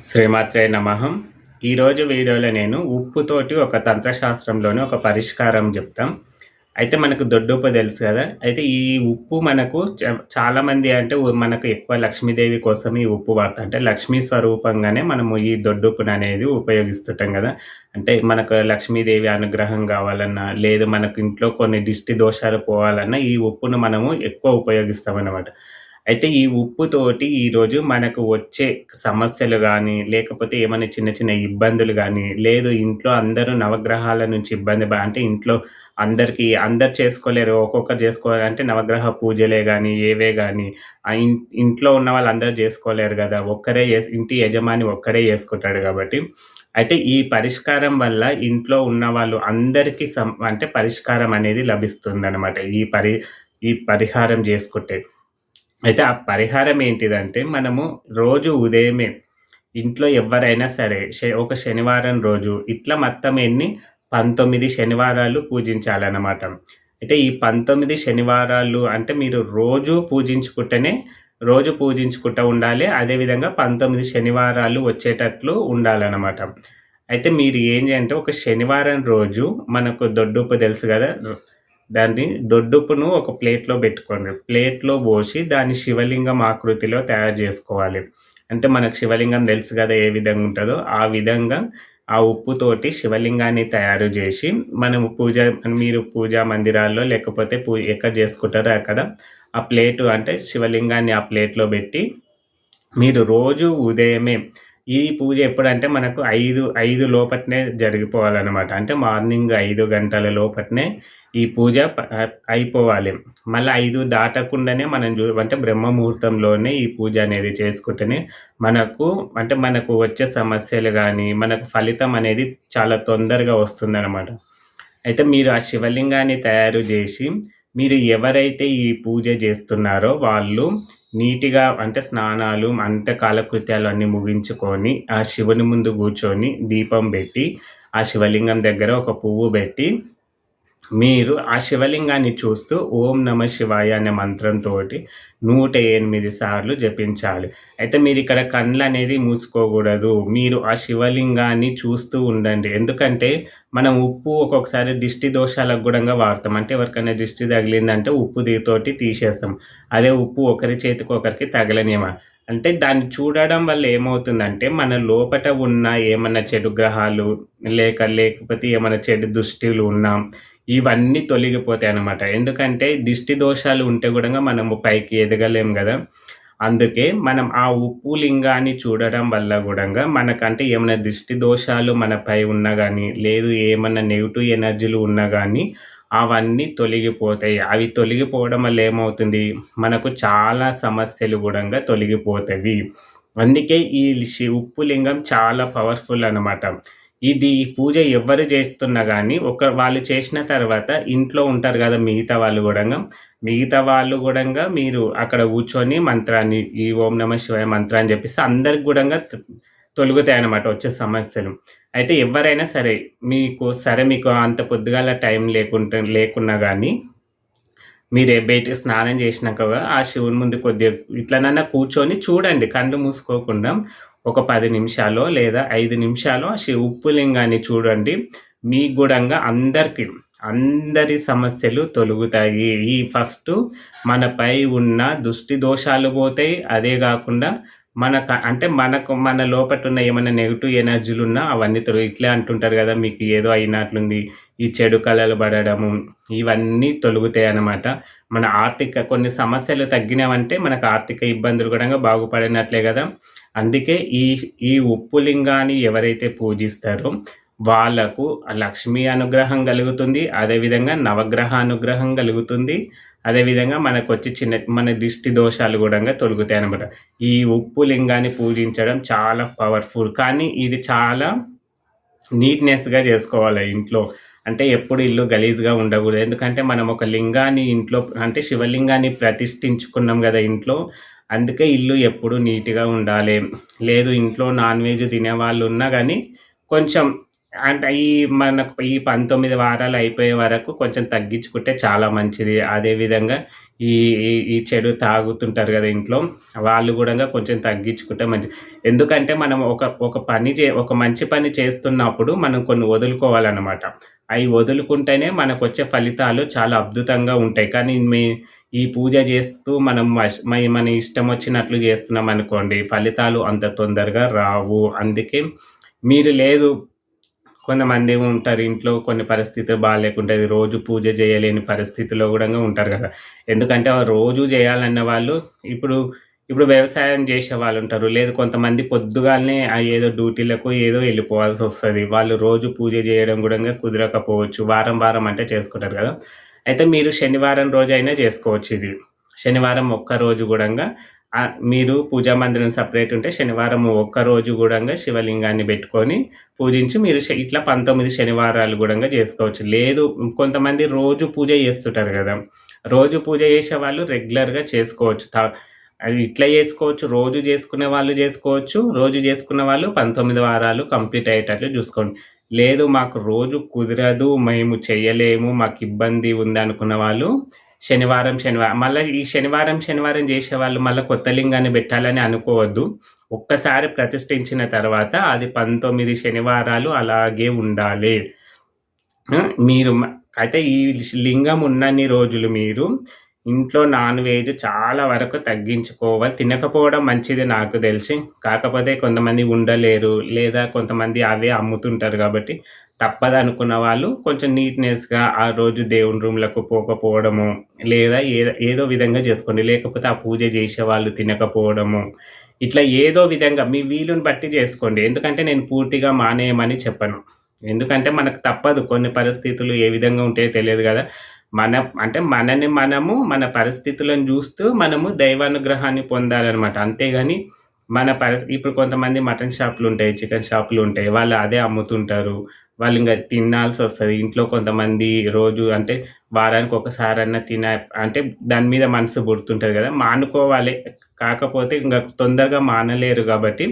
శ్రీమాత్రే నమహం ఈరోజు వీడియోలో నేను ఉప్పుతోటి ఒక తంత్రశాస్త్రంలోని ఒక పరిష్కారం చెప్తాం. అయితే మనకు దొడ్డుప్పు తెలుసు కదా. అయితే ఈ ఉప్పు మనకు చ- అంటే మనకు ఎక్కువ లక్ష్మీదేవి కోసం ఈ ఉప్పు వాడతాం. అంటే లక్ష్మీ స్వరూపంగానే మనము ఈ దొడ్డుప్పును అనేది ఉపయోగిస్తుంటాం కదా. అంటే మనకు లక్ష్మీదేవి అనుగ్రహం కావాలన్నా లేదు మనకు ఇంట్లో కొన్ని దిష్టి దోషాలు పోవాలన్నా ఈ ఉప్పును మనము ఎక్కువ ఉపయోగిస్తామన్నమాట. అయితే ఈ ఉప్పుతోటి ఈరోజు మనకు వచ్చే సమస్యలు కానీ లేకపోతే ఏమైనా చిన్న చిన్న ఇబ్బందులు కానీ లేదు ఇంట్లో అందరూ నవగ్రహాల నుంచి ఇబ్బంది పడ అంటే ఇంట్లో అందరికీ అందరు చేసుకోలేరు. ఒక్కొక్కరు చేసుకోవాలంటే నవగ్రహ పూజలే కానీ ఏవే కానీ ఇంట్లో ఉన్న వాళ్ళందరూ చేసుకోలేరు కదా ఒక్కరే ఇంటి యజమాని ఒక్కడే చేసుకుంటాడు కాబట్టి అయితే ఈ పరిష్కారం వల్ల ఇంట్లో ఉన్న వాళ్ళు అందరికీ సం అంటే పరిష్కారం అనేది లభిస్తుందనమాట. ఈ పరి ఈ పరిహారం చేసుకుంటే అయితే ఆ పరిహారం ఏంటిదంటే, మనము రోజు ఉదయమే ఇంట్లో ఎవరైనా సరే ఒక శనివారం రోజు ఇట్లా మొత్తం ఎన్ని? 19 శనివారాలు పూజించాలన్నమాట. అయితే ఈ 19 శనివారాలు అంటే మీరు రోజు పూజించుకుంటేనే రోజు పూజించుకుంటూ ఉండాలి. అదేవిధంగా 19 శనివారాలు వచ్చేటట్లు ఉండాలన్నమాట. అయితే మీరు ఏం చేయంటే ఒక శనివారం రోజు మనకు దొడ్డుప్పు తెలుసు కదా దాన్ని దొడ్డుప్పును ఒక ప్లేట్‌లో పెట్టుకోండి. ప్లేట్‌లో పోసి దాన్ని శివలింగం ఆకృతిలో తయారు చేసుకోవాలి. అంటే మనకు శివలింగం తెలుసు కదా ఏ విధంగా ఉంటుందో? ఆ విధంగా ఆ ఉప్పుతోటి శివలింగాన్ని తయారు చేసి మనం పూజ మీరు పూజా మందిరాల్లో లేకపోతే పూ ఎక్కడ చేసుకుంటారో అక్కడ ఆ ప్లేటు అంటే శివలింగాన్ని ఆ ప్లేట్‌లో పెట్టి మీరు రోజు ఉదయమే ఈ పూజ ఎప్పుడంటే మనకు ఐదు ఐదు లోపట్నే జరిగిపోవాలన్నమాట అంటే మార్నింగ్ ఐదు గంటల లోపట్నే ఈ పూజ ప అయిపోవాలి. మళ్ళీ ఐదు దాటకుండానే మనం చూ అంటే బ్రహ్మ ముహూర్తంలోనే ఈ పూజ అనేది చేసుకుంటేనే మనకు అంటే మనకు వచ్చే సమస్యలు కానీ మనకు ఫలితం అనేది చాలా తొందరగా వస్తుందన్నమాట అయితే మీరు ఆ శివలింగాన్ని తయారు చేసి మీరు ఎవరైతే ఈ పూజ చేస్తున్నారో వాళ్ళు నీట్‌గా అంటే స్నానాలు అంత కాలకృత్యాలు అన్నీ ముగించుకొని, ఆ శివుని ముందు కూర్చొని దీపం పెట్టి ఆ శివలింగం దగ్గర ఒక పువ్వు పెట్టి మీరు ఆ శివలింగాన్ని చూస్తూ ఓం నమ శివాయ అనే మంత్రంతోటి 108 సార్లు జపించాలి. అయితే మీరు ఇక్కడ కళ్ళు అనేది మూసుకోకూడదు మీరు ఆ శివలింగాన్ని చూస్తూ ఉండండి. ఎందుకంటే మనం ఉప్పు ఒక్కొక్కసారి దిష్టి దోషాలకు గూడంగా వాడతాం. అంటే ఎవరికైనా దిష్టి తగిలిందంటే ఉప్పు దీతోటి తీసేస్తాం. అదే ఉప్పు ఒకరి చేతికి ఒకరికి తగలనేమా అంటే దాన్ని చూడడం వల్ల ఏమవుతుందంటే, మన లోపట ఉన్న ఏమైనా చెడు గ్రహాలు లేక లేకపోతే ఏమైనా చెడు దృష్టిలు ఉన్నా ఇవన్నీ తొలగిపోతాయి అనమాట ఎందుకంటే దిష్టి దోషాలు ఉంటే కూడా మనము పైకి ఎదగలేం కదా అందుకే మనం ఆ ఉప్పు లింగాన్ని చూడడం వల్ల కూడా మనకంటే ఏమైనా దిష్టి దోషాలు మనపై ఉన్నా కానీ లేదు ఏమైనా నెగిటివ్ ఎనర్జీలు ఉన్నా కానీ అవన్నీ తొలగిపోతాయి. అవి తొలగిపోవడం వల్ల ఏమవుతుంది, మనకు చాలా సమస్యలు కూడా తొలగిపోతాయి అందుకే ఈ ఉప్పు లింగం చాలా పవర్‌ఫుల్ అనమాట. ఇది ఈ పూజ ఎవ్వరు చేస్తున్నా కానీ ఒక వాళ్ళు చేసిన తర్వాత ఇంట్లో ఉంటారు కదా మిగతా వాళ్ళు కూడా మిగతా వాళ్ళు కూడా మీరు అక్కడ కూర్చొని మంత్రాన్ని ఈ ఓం నమ శివాయ మంత్రాన్ని చెప్పేసి అందరికి కూడా తొలుగుతాయి అన్నమాట వచ్చే సమస్యలు. అయితే ఎవరైనా సరే మీకు సరే మీకు అంత పొద్దుగాల టైం లేకుంటే లేకున్నా కానీ మీరు బయట స్నానం చేసినాక ఆ శివుని ముందు కొద్దిగా ఇట్లనన్నా కూర్చొని చూడండి. కళ్ళు మూసుకోకుండా ఒక పది నిమిషాలో లేదా ఐదు నిమిషాలో ఆ శి ఉప్పు లింగాన్ని చూడండి. మీకు గుడంగా అందరికి, అందరి సమస్యలు తొలుగుతాయి ఈ ఫస్ట్ మనపై ఉన్న దుష్టి దోషాలు పోతాయి. అదే కాకుండా మనకు అంటే మనకు మన లోపల ఉన్న ఏమైనా నెగిటివ్ ఎనర్జీలు ఉన్నా అవన్నీ తొలగి ఇట్లే అంటుంటారు కదా మీకు ఏదో అయినట్లుంది. ఈ చెడు కలలు పడడము ఇవన్నీ తొలుగుతాయి అన్నమాట మన ఆర్థిక కొన్ని సమస్యలు తగ్గినవంటే మనకు ఆర్థిక ఇబ్బందులు కూడా బాగుపడినట్లే కదా అందుకే ఈ ఈ ఉప్పు లింగాన్ని ఎవరైతే పూజిస్తారో వాళ్ళకు లక్ష్మీ అనుగ్రహం కలుగుతుంది అదేవిధంగా నవగ్రహ అనుగ్రహం కలుగుతుంది అదేవిధంగా మనకొచ్చే చిన్న మన దిష్టి దోషాలు కూడా తొలుగుతాయి అనమాట ఈ ఉప్పు లింగాన్ని పూజించడం చాలా పవర్‌ఫుల్. కానీ ఇది చాలా నీట్‌నెస్‌గా చేసుకోవాలి ఇంట్లో. అంటే ఎప్పుడు ఇల్లు గలీజ్‌గా ఉండకూడదు ఎందుకంటే మనం ఒక లింగాన్ని ఇంట్లో అంటే శివలింగాన్ని ప్రతిష్ఠించుకున్నాం కదా ఇంట్లో. అందుకే ఇల్లు ఎప్పుడు నీట్‌గా ఉండాలి. లేదు ఇంట్లో నాన్ వెజ్ తినేవాళ్ళు ఉన్నా కానీ కొంచెం అంటే ఈ మనకు ఈ 19 వారాలు అయిపోయే వరకు కొంచెం తగ్గించుకుంటే చాలా మంచిది. అదేవిధంగా ఈ ఈ చెడు తాగుతుంటారు కదా ఇంట్లో. వాళ్ళు కూడా కొంచెం తగ్గించుకుంటే మంచిది. ఎందుకంటే మనం ఒక ఒక పని చే ఒక మంచి పని చేస్తున్నప్పుడు మనం కొన్ని వదులుకోవాలన్నమాట అవి వదులుకుంటేనే మనకు వచ్చే ఫలితాలు చాలా అద్భుతంగా ఉంటాయి. కానీ మీ ఈ పూజ చేస్తూ మనం మన ఇష్టం వచ్చినట్లు చేస్తున్నాం అనుకోండి ఫలితాలు అంత తొందరగా రావు. అందుకే మీరు లేదు కొంతమంది ఉంటారు ఇంట్లో కొన్ని పరిస్థితులు బాగాలేకుంటుంది రోజు పూజ చేయలేని పరిస్థితిలో కూడా ఉంటారు కదా ఎందుకంటే రోజు చేయాలన్న వాళ్ళు ఇప్పుడు ఇప్పుడు వ్యవసాయం చేసే వాళ్ళు ఉంటారు లేదు కొంతమంది పొద్దుగాలనే ఏదో డ్యూటీలకు ఏదో వెళ్ళిపోవాల్సి వస్తుంది వాళ్ళు రోజు పూజ చేయడం కూడా కుదరకపోవచ్చు. వారం వారం అంటే చేసుకుంటారు కదా అయితే మీరు శనివారం రోజైనా చేసుకోవచ్చు ఇది. శనివారం ఒక్క రోజు కూడా మీరు పూజా మందిరం సెపరేట్ ఉంటే శనివారం ఒక్కరోజు కూడా శివలింగాన్ని పెట్టుకొని పూజించి మీరు ఇట్లా 19 శనివారాలు కూడా చేసుకోవచ్చు లేదు కొంతమంది రోజు పూజ చేస్తుంటారు కదా రోజు పూజ చేసే వాళ్ళు రెగ్యులర్‌గా చేసుకోవచ్చు. త ఇట్లా చేసుకోవచ్చు. రోజు చేసుకునే వాళ్ళు చేసుకోవచ్చు రోజు చేసుకున్న వాళ్ళు 19 వారాలు కంప్లీట్ అయ్యేటట్లు చూసుకోండి లేదు మాకు రోజు కుదరదు. మేము చేయలేము మాకు ఇబ్బంది ఉందనుకున్న వాళ్ళు శనివారం, శనివారం మళ్ళీ ఈ శనివారం, శనివారం చేసే వాళ్ళు మళ్ళీ కొత్త లింగాన్ని పెట్టాలని అనుకోవద్దు. ఒక్కసారి ప్రతిష్ఠించిన తర్వాత అది 19 శనివారాలు అలాగే ఉండాలి. మీరు అయితే ఈ లింగం ఉన్నన్ని రోజులు మీరు ఇంట్లో నాన్ వెజ్ చాలా వరకు తగ్గించుకోవాలి. తినకపోవడం మంచిది నాకు తెలిసి కాకపోతే కొంతమంది ఉండలేరు. లేదా కొంతమంది అవే అమ్ముతుంటారు గాబట్టి తప్పదనుకున్న వాళ్ళు కొంచెం నీట్‌నెస్‌గా ఆ రోజు దేవుని రూమ్‌లకు పోకపోవడము, లేదా ఏదో ఏదో విధంగా చేసుకోండి లేకపోతే ఆ పూజ చేసే వాళ్ళు తినకపోవడము, ఇట్లా ఏదో విధంగా మీ వీలుని బట్టి చేసుకోండి ఎందుకంటే నేను పూర్తిగా మానేయమని చెప్పను. ఎందుకంటే మనకు తప్పదు. కొన్ని పరిస్థితులు ఏ విధంగా ఉంటాయో తెలియదు కదా మన అంటే మనని మనము మన పరిస్థితులను చూస్తూ మనము దైవానుగ్రహాన్ని పొందాలన్నమాట అంతేగాని మన పరి ఇప్పుడు కొంతమంది మటన్ షాపులు ఉంటాయి చికెన్ షాపులు ఉంటాయి వాళ్ళు అదే అమ్ముతుంటారు. వాళ్ళు ఇంకా తినాల్సి వస్తుంది ఇంట్లో కొంతమంది రోజు అంటే వారానికి ఒకసారన్నా తిన అంటే దాని మీద మనసు పుడుతుంటుంది కదా మానుకోవాలి. కాకపోతే ఇంకా తొందరగా మానలేరు కాబట్టి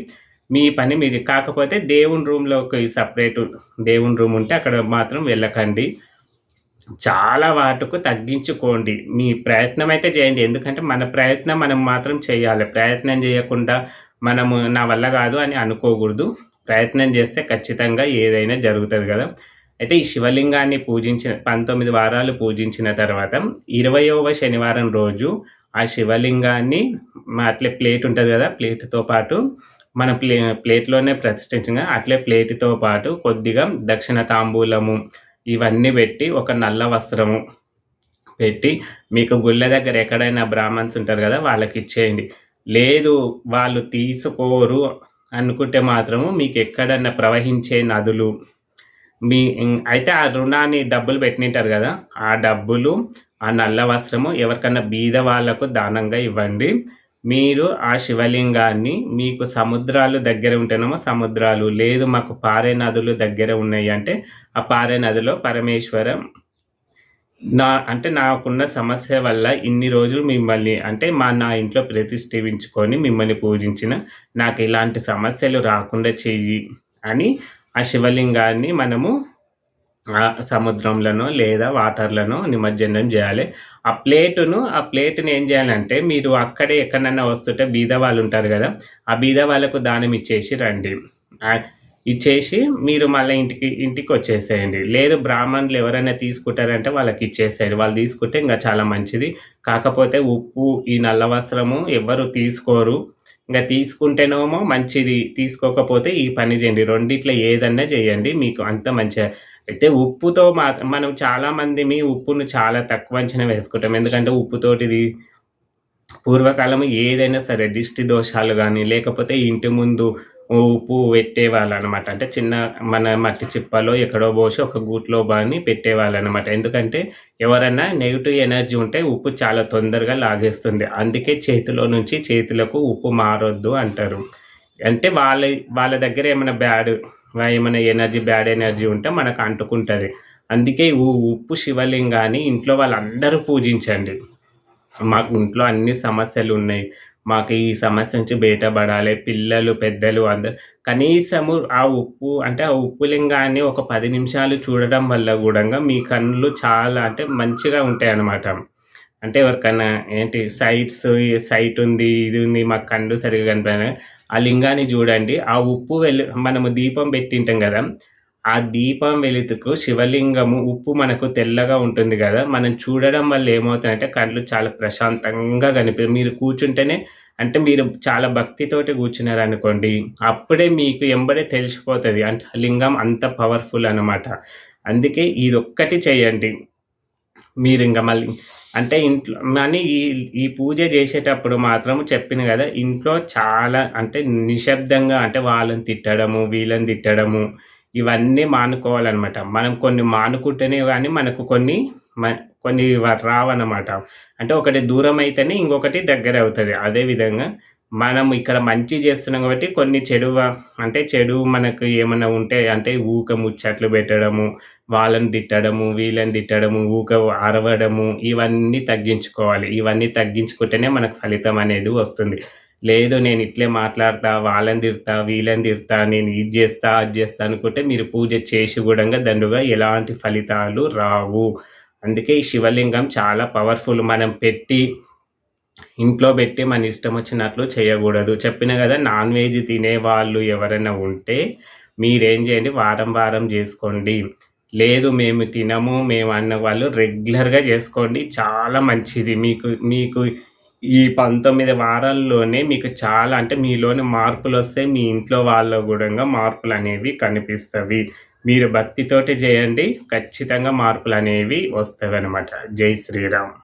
మీ పని మీరు కాకపోతే దేవుని రూమ్‌లోకి సపరేట్ దేవుని రూమ్ ఉంటే అక్కడ మాత్రం వెళ్ళకండి. చాలా వాటుకు తగ్గించుకోండి. మీ ప్రయత్నం అయితే చేయండి. ఎందుకంటే మన ప్రయత్నం మనం మాత్రం చేయాలి. ప్రయత్నం చేయకుండా మనము నా వల్ల కాదు అని అనుకోకూడదు ప్రయత్నం చేస్తే ఖచ్చితంగా ఏదైనా జరుగుతుంది కదా అయితే ఈ శివలింగాన్ని పూజించిన 19 వారాలు పూజించిన తర్వాత 20వ శనివారం రోజు ఆ శివలింగాన్ని అట్లే ప్లేట్ ఉంటుంది కదా ప్లేట్‌తో పాటు మన ప్లే ప్లేట్‌లోనే ప్రతిష్ఠించగా అట్లే ప్లేట్‌తో పాటు కొద్దిగా దక్షిణ తాంబూలము ఇవన్నీ పెట్టి ఒక నల్ల వస్త్రము పెట్టి మీకు గుళ్ళ దగ్గర ఎక్కడైనా బ్రాహ్మణ్స్ ఉంటారు కదా వాళ్ళకి ఇచ్చేయండి లేదు వాళ్ళు తీసుకోరు అనుకుంటే మాత్రము మీకు ఎక్కడన్నా ప్రవహించే నదులు మీ అయితే ఆ రుణాన్ని డబ్బులు పెట్టింటారు కదా ఆ డబ్బులు, ఆ నల్ల వస్త్రము ఎవరికన్నా బీద వాళ్ళకు దానంగా ఇవ్వండి. మీరు ఆ శివలింగాన్ని మీకు సముద్రాలు దగ్గర ఉంటేనేమో సముద్రాలు, లేదు మాకు పారే నదులు దగ్గర ఉన్నాయి అంటే ఆ పారే నదిలో పరమేశ్వరం నా అంటే నాకున్న సమస్య వల్ల ఇన్ని రోజులు మిమ్మల్ని అంటే మా నా ఇంట్లో ప్రతిష్ఠించుకొని మిమ్మల్ని పూజించిన నాకు ఇలాంటి సమస్యలు రాకుండా చెయ్యి అని ఆ శివలింగాన్ని మనము సముద్రంలోనో లేదా వాటర్లను నిమజ్జనం చేయాలి ఆ ప్లేటును ఆ ప్లేట్‌ని ఏం చేయాలంటే మీరు అక్కడే ఎక్కడన్నా వస్తుంటే బీద వాళ్ళుంటారు కదా ఆ బీద వాళ్ళకు దానం ఇచ్చేసి రండి. ఇచ్చేసి మీరు మళ్ళీ ఇంటికి ఇంటికి వచ్చేసేయండి లేదు బ్రాహ్మణులు ఎవరైనా తీసుకుంటారంటే వాళ్ళకి ఇచ్చేసేయండి వాళ్ళు తీసుకుంటే ఇంకా చాలా మంచిది. కాకపోతే ఉప్పు, ఈ నల్ల వస్త్రము ఎవ్వరు తీసుకోరు. ఇంకా తీసుకుంటేనేమో మంచిది. తీసుకోకపోతే ఈ పని చేయండి రెండిట్లో ఏదన్నా చేయండి మీకు అంత మంచిగా అయితే ఉప్పుతో మాత్రం మనం చాలామందిమి ఉప్పును చాలా తక్కువ అంచనా వేసుకుంటాం. ఎందుకంటే ఉప్పుతోటిది పూర్వకాలం ఏదైనా సరే దిష్టి దోషాలు కానీ లేకపోతే ఇంటి ముందు ఉప్పు పెట్టేవాళ్ళనమాట. అంటే చిన్న మన మట్టి చిప్పలో ఎక్కడో పోసి ఒక గూట్లో బాని పెట్టేవాళ్ళనమాట. ఎందుకంటే ఎవరన్నా నెగిటివ్ ఎనర్జీ ఉంటే ఉప్పు చాలా తొందరగా లాగేస్తుంది. అందుకే చేతిలో నుంచి చేతులకు ఉప్పు మారొద్దు అంటారు. అంటే వాళ్ళ వాళ్ళ దగ్గర ఏమైనా బ్యాడ్ ఏమైనా ఎనర్జీ బ్యాడ్ ఎనర్జీ ఉంటే మనకు అంటుకుంటుంది. అందుకే ఉప్పు శివలింగాన్ని ఇంట్లో వాళ్ళందరూ పూజించండి. మాకు ఇంట్లో అన్ని సమస్యలు ఉన్నాయి. మాకు ఈ సమస్య నుంచి బయటపడాలి. పిల్లలు పెద్దలు అందరు కనీసము ఆ ఉప్పు అంటే ఆ ఉప్పు లింగాన్ని ఒక పది నిమిషాలు చూడడం వల్ల కూడా మీ కన్నులు చాలా అంటే మంచిగా ఉంటాయి అన్నమాట అంటే ఎవరికన్నా ఏంటి సైట్స్ సైట్ ఉంది ఇది ఉంది మాకు కళ్ళు సరిగా కనిపించ ఆ లింగాన్ని చూడండి. ఆ ఉప్పు వెలు మనము దీపం పెట్టింటాం కదా ఆ దీపం వెలుతుకు శివలింగము ఉప్పు మనకు తెల్లగా ఉంటుంది కదా మనం చూడడం వల్ల ఏమవుతుందంటే కళ్ళు చాలా ప్రశాంతంగా కనిపి మీరు కూర్చుంటేనే అంటే మీరు చాలా భక్తితోటి కూర్చున్నారనుకోండి అప్పుడే మీకు ఎంబడే తెలిసిపోతుంది. అంటే లింగం అంత పవర్ఫుల్ అనమాట అందుకే ఇది ఒక్కటి చేయండి. మీరు ఇంకా మళ్ళీ అంటే ఇంట్లో కానీ ఈ ఈ పూజ చేసేటప్పుడు మాత్రం చెప్పిన కదా ఇంట్లో చాలా అంటే నిశ్శబ్దంగా అంటే వాళ్ళని తిట్టడము వీళ్ళని తిట్టడము ఇవన్నీ మానుకోవాలన్నమాట. మనం కొన్ని మానుకుంటేనే కానీ మనకు కొన్ని కొన్ని రావన్నమాట. అంటే ఒకటి దూరం అయితేనే ఇంకొకటి దగ్గర అవుతుంది అదేవిధంగా మనం ఇక్కడ మంచి చేస్తున్నాం కాబట్టి కొన్ని చెడు అంటే చెడు మనకు ఏమైనా ఉంటే అంటే ఊక ముచ్చట్లు పెట్టడము వాళ్ళని తిట్టడము వీళ్ళని తిట్టడము ఊక అరవడము ఇవన్నీ తగ్గించుకోవాలి. ఇవన్నీ తగ్గించుకుంటేనే మనకు ఫలితం అనేది వస్తుంది. లేదు నేను ఇట్లే మాట్లాడతా వాళ్ళని తిడతా వీళ్ళని తిడతా నేను ఇది చేస్తా అది చేస్తా అనుకుంటే మీరు పూజ చేసి కూడా దండుగా ఎలాంటి ఫలితాలు రావు. అందుకే ఈ శివలింగం చాలా పవర్ఫుల్ మనం పెట్టి ఇంట్లో పెట్టి మన ఇష్టం వచ్చినట్లు చేయకూడదు. చెప్పిన కదా నాన్ వెజ్ తినే వాళ్ళు ఎవరైనా ఉంటే మీరేం చేయండి? వారం వారం చేసుకోండి. లేదు మేము తినము మేము అన్న వాళ్ళు రెగ్యులర్గా చేసుకోండి. చాలా మంచిది. మీకు మీకు ఈ పంతొమ్మిది వారాల్లోనే మీకు చాలా అంటే మీలోని మార్పులు వస్తే మీ ఇంట్లో వాళ్ళ కూడా మార్పులు అనేవి కనిపిస్తుంది మీరు భక్తితోటి చేయండి. ఖచ్చితంగా మార్పులు అనేవి వస్తాయి అన్నమాట జై శ్రీరామ్.